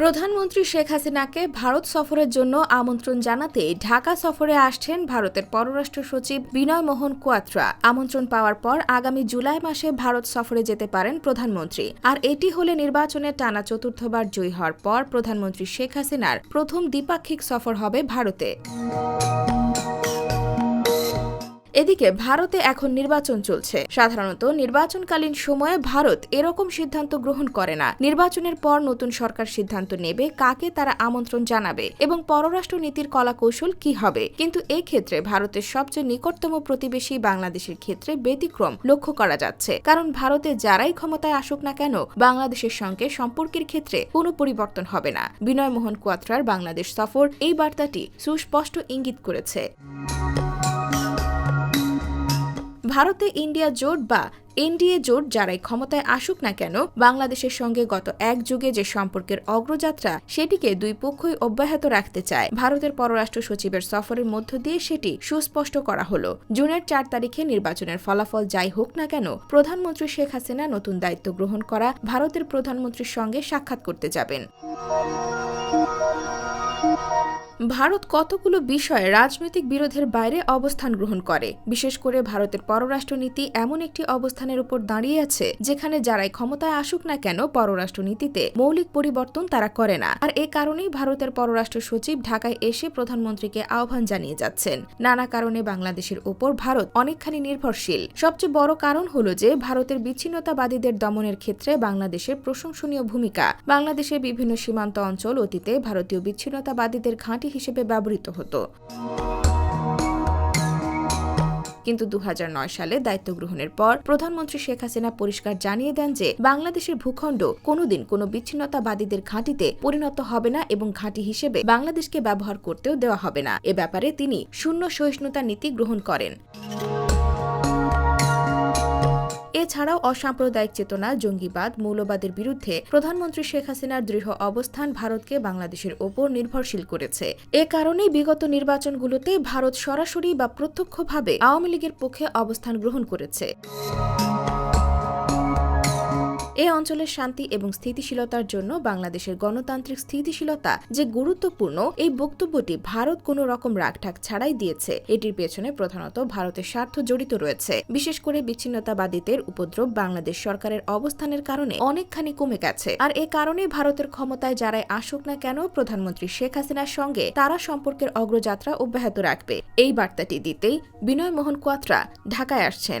প্রধানমন্ত্রী শেখ হাসিনাকে ভারত সফরের জন্য আমন্ত্রণ জানাতে ঢাকা সফরে আসছেন ভারতের পররাষ্ট্র সচিব বিনয় মোহন কোয়াত্রা। আমন্ত্রণ পাওয়ার পর আগামী জুলাই মাসে ভারত সফরে যেতে পারেন প্রধানমন্ত্রী। আর এটি হলে নির্বাচনে টানা চতুর্থবার জয়ী হওয়ার পর প্রধানমন্ত্রী শেখ হাসিনার প্রথম দ্বিপাক্ষিক সফর হবে ভারতে। এদিকে ভারতে এখন নির্বাচন চলছে। সাধারণত নির্বাচনকালীন সময়ে ভারত এরকম সিদ্ধান্ত গ্রহণ করে না। নির্বাচনের পর নতুন সরকার সিদ্ধান্ত নেবে, কাকে তারা আমন্ত্রণ জানাবে এবং পররাষ্ট্র নীতির কলাকৌশল কি হবে। কিন্তু ক্ষেত্রে ভারতের সবচেয়ে নিকটতম প্রতিবেশী বাংলাদেশের ক্ষেত্রে ব্যতিক্রম লক্ষ্য করা যাচ্ছে। কারণ ভারতে যারাই ক্ষমতায় আসুক না কেন, বাংলাদেশের সঙ্গে সম্পর্কের ক্ষেত্রে কোনো পরিবর্তন হবে না। বিনয় মোহন কোয়াত্রার বাংলাদেশ সফর এই বার্তাটি সুস্পষ্ট ইঙ্গিত করেছে। ভারতে ইন্ডিয়া জোট বা এনডিএ জোট যারাই ক্ষমতায় আসুক না কেন, বাংলাদেশের সঙ্গে গত এক যুগে যে সম্পর্কের অগ্রযাত্রা, সেটিকে দুই পক্ষই অব্যাহত রাখতে চায়। ভারতের পররাষ্ট্র সচিবের সফরের মধ্য দিয়ে সেটি সুস্পষ্ট করা হলো। জুনের চার তারিখে নির্বাচনের ফলাফল যাই হোক না কেন, প্রধানমন্ত্রী শেখ হাসিনা নতুন দায়িত্ব গ্রহণ করা ভারতের প্রধানমন্ত্রীর সঙ্গে সাক্ষাৎ করতে যাবেন। ভারত কতগুলো বিষয়ে রাজনৈতিক বিরোধের বাইরে অবস্থান গ্রহণ করে? বিশেষ করে ভারতের পররাষ্ট্রনীতি এমন একটি অবস্থানের উপর দাঁড়িয়ে আছে, যেখানে যারাই ক্ষমতায় আসুক না কেন পররাষ্ট্রনীতিতে মৌলিক পরিবর্তন তারা করে না। আর এ কারণেই ভারতের পররাষ্ট্র সচিব ঢাকায় এসে প্রধানমন্ত্রীকে আহ্বান জানিয়ে যাচ্ছেন। নানা কারণে বাংলাদেশের উপর ভারত অনেকখানি নির্ভরশীল। সবচেয়ে বড় কারণ হল যে, ভারতের বিচ্ছিন্নতাবাদীদের দমনের ক্ষেত্রে বাংলাদেশের প্রশংসনীয় ভূমিকা। বাংলাদেশের বিভিন্ন সীমান্ত অঞ্চল অতীতে ভারতীয় বিচ্ছিন্নতাবাদীদের ঘাঁটি হিসেবে ব্যবহৃত হতো। কিন্তু দুহাজার নয় সালে দায়িত্ব গ্রহণের পর প্রধানমন্ত্রী শেখ হাসিনা পরিষ্কার জানিয়ে দেন যে, বাংলাদেশের ভূখণ্ড কোনোদিন কোনো বিচ্ছিন্নতাবাদীদের ঘাঁটিতে পরিণত হবে না এবং ঘাঁটি হিসেবে বাংলাদেশকে ব্যবহার করতেও দেওয়া হবে না। এ ব্যাপারে তিনি শূন্য সহিষ্ণুতা নীতি গ্রহণ করেন। এছাড়াও অসাম্প্রদায়িক চেতনা, জঙ্গিবাদ, মৌলবাদের বিরুদ্ধে প্রধানমন্ত্রী শেখ হাসিনার দৃঢ় অবস্থান ভারতকে বাংলাদেশের ওপর নির্ভরশীল করেছে। এ কারণেই বিগত নির্বাচনগুলোতে ভারত সরাসরি বা প্রত্যক্ষভাবে আওয়ামী লীগের পক্ষে অবস্থান গ্রহণ করেছে। এ অঞ্চলের শান্তি এবং স্থিতিশীলতার জন্য বাংলাদেশের গণতান্ত্রিক স্থিতিশীলতা যে গুরুত্বপূর্ণ, এই বক্তব্যটি ভারত কোনো রকম রাগঠাক ছাড়াই দিয়েছে। এটির পেছনে প্রধানত ভারতের স্বার্থ জড়িত রয়েছে। বিশেষ করে বিচ্ছিন্নতাবাদীদের উপদ্রব বাংলাদেশ সরকারের অবস্থানের কারণে অনেকখানি কমে গেছে। আর এ কারণে ভারতের ক্ষমতায় যারাই আসুক না কেন, প্রধানমন্ত্রী শেখ হাসিনার সঙ্গে তারা সম্পর্কের অগ্রযাত্রা অব্যাহত রাখবে। এই বার্তাটি দিতেই বিনয় মোহন কোয়াত্রা ঢাকায় আসছেন।